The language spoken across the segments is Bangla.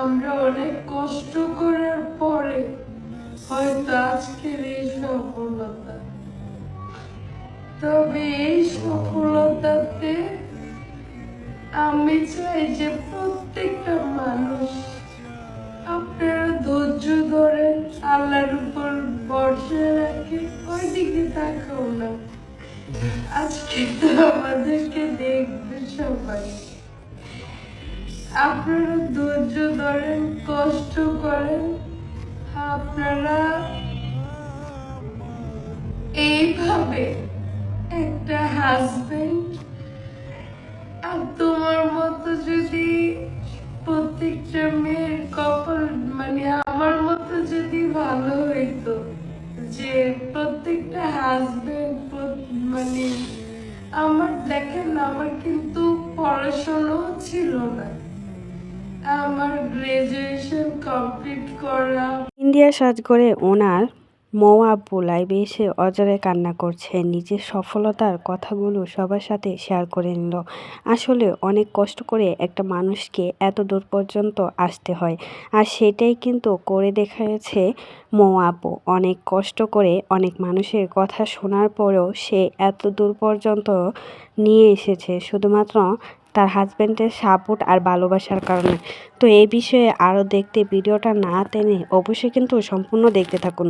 আমরা অনেক কষ্ট করার পরে হয়তো আজকের এই সফলতা। তবে এই সফলতাতে আমি চাই যে প্রত্যেকটা মানুষ আপনারা ধৈর্য ধরেন আল্লাহর উপর ভরসা রাখে ওইদিকে তাকাও না। আজকে তো আমাদেরকে দেখবে সবাই। আপনারা ধৈর্য ধরেন, কষ্ট করেন। আপনারা এইভাবে একটা হাজবেন্ড আর তোমার মতো যদি প্রত্যেকটা মেয়ের কপাল মানে আমার মতো যদি ভালো হইতো, যে প্রত্যেকটা হাজবেন্ড মানে আমার, দেখেন, আমার কিন্তু পড়াশোনাও ছিল না। আমার গ্রাজুয়েশন কমপ্লিট করা। ইন্ডিয়া সাজ করে ওনার মৌ আব্বু লাইভে এসে অজরে কান্না করছে। নিজের সফলতার কথাগুলো সবার সাথে শেয়ার করে নিল। আসলে অনেক কষ্ট করে একটা মানুষকে এত দূর পর্যন্ত আসতে হয়। আর সেটাই কিন্তু করে দেখাচ্ছে মৌ আব্বু। অনেক কষ্ট করে অনেক মানুষের কথা শোনার পরেও সে এত দূর পর্যন্ত নিয়ে এসেছে। শুধুমাত্র তার হাজব্যান্ডের সাপোর্ট আর ভালোবাসার কারণে। তো এই বিষয়ে আরও দেখতে ভিডিওটা না টেনে অবশ্যই কিন্তু সম্পূর্ণ দেখতে থাকুন।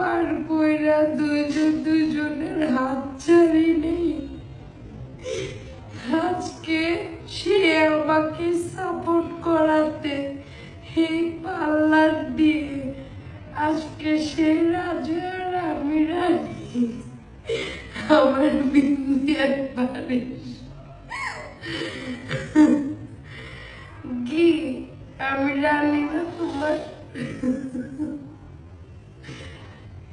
পার সে আমাকে সাপোর্ট করাতে এই পাল্লার দিয়ে আজকে সে রাজার আমি রানী। আমার বিন্দি একবারে কি আমি রানী না তোমার।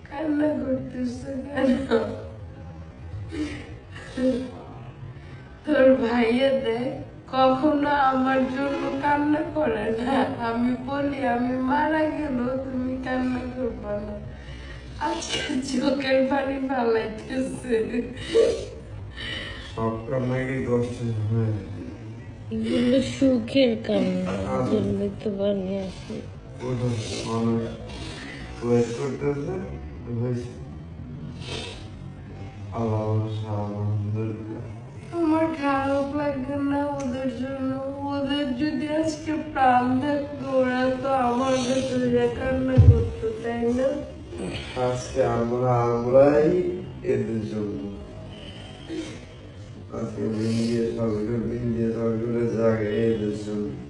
কান্না করতেছে কেন? তোর ভাইয়া দেখ। কখনো আমার জন্য কান্না করে না। আমি বলি আমি মারা গেল তুমি কান্না করবা না। আজকে চোখের পানি ফালাইতেছে সব কান্নাকে কষ্ট? এগুলো সুখের কান্না জন্য তো বানিয়ে আসি। ওটা মানুষ ওয়েট করতেছে আল্লাহ আলহামদুলিল্লাহ আমার খারাপ লাগে না আজকে প্রাণ থাকতো ওরা তো আমার ভেতরে কান্না করতো, তাই না? আজকে আমরা আমরাই এদের জন্য। আজকে বিন্দিয়ে সবগুলো বিন্দিয়ে সবগুলো জাগে এদের জন্য।